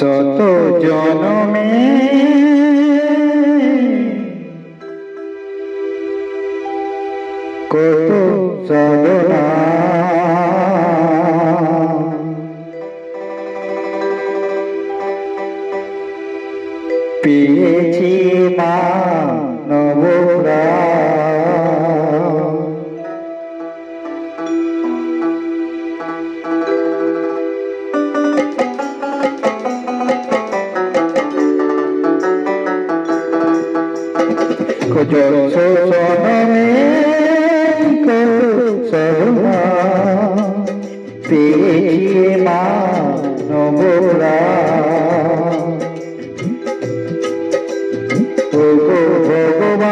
শত জনমে কত সদনা পেয়েছি মা খোঁজর শোষণে সরমা পেয়ে মা নবরা ও গো ভগবান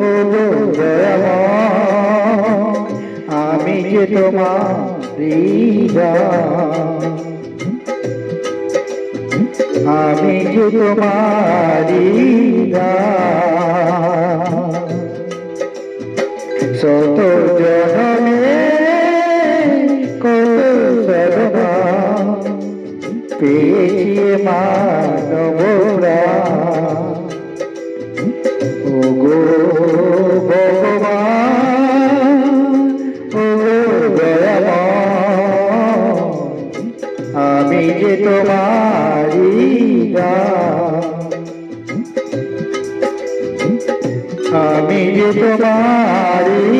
ও আমি যে তোমার আমি যে তোমারি শত জনমে কত সর্বা পেয়েছি মানবরা তোমারি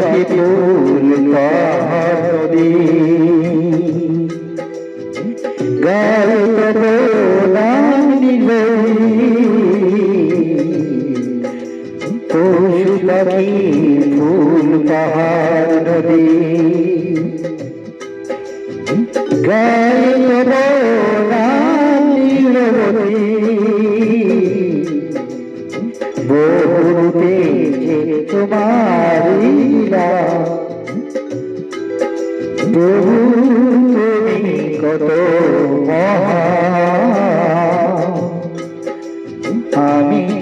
পাখি ফুল পাহাড় নদী নাম নিবই পশু পাখি ফুল পাহাড় নদী গায়ে নাম নিবই বহুরূপে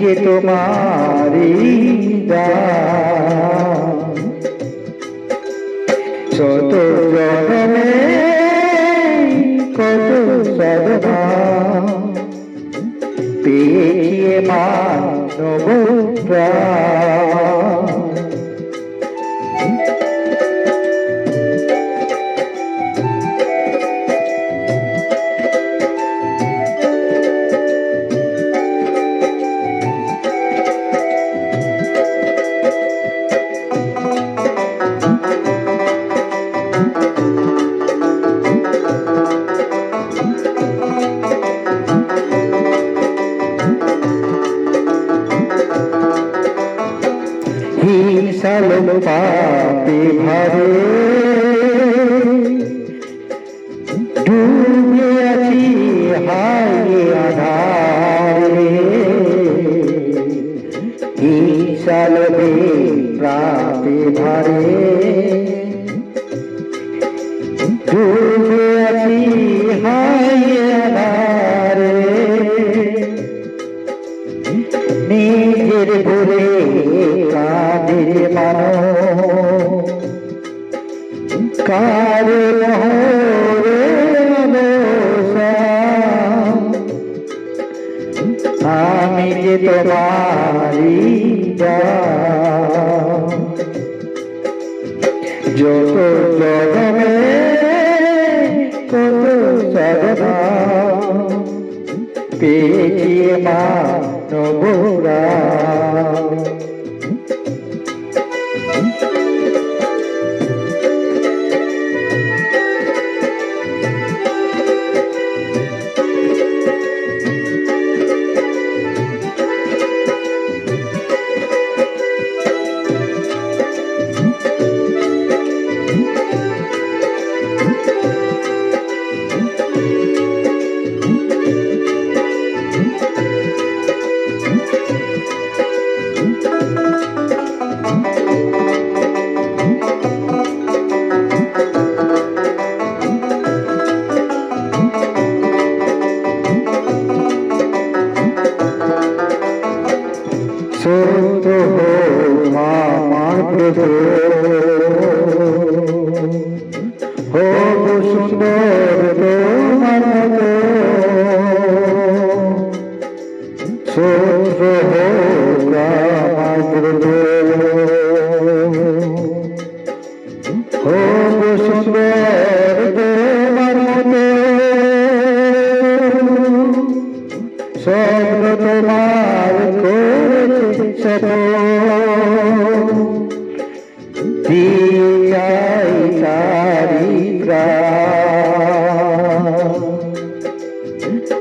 যে তোমারি। শত জনমে কত সাধনা পেয়ে মানব প্রাণ কার মোহরে আমি যে তোমারি যত জগমে কত সাধনা পেয়েছি মা নবরা সত্য আমার প্রভু ও সুন্দর তোমার সত্য আমার প্রভু ও সুন্দর তোমার মতো স্বপ্ন তোমার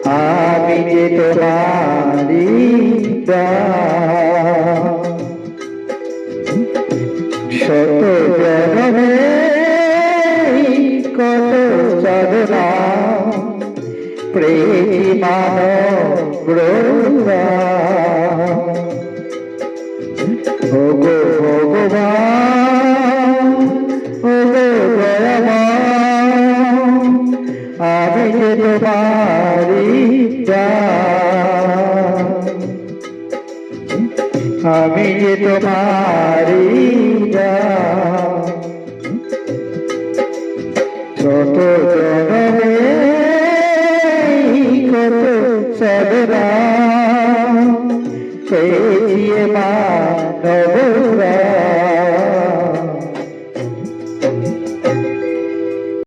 আমি যে তোমারি শত জনমে কত সাধনা প্রেমান ব্রহ্মা ভগো ভগবান ওগো দয়াবান আমি যে তোমারি আমি যে তোমারি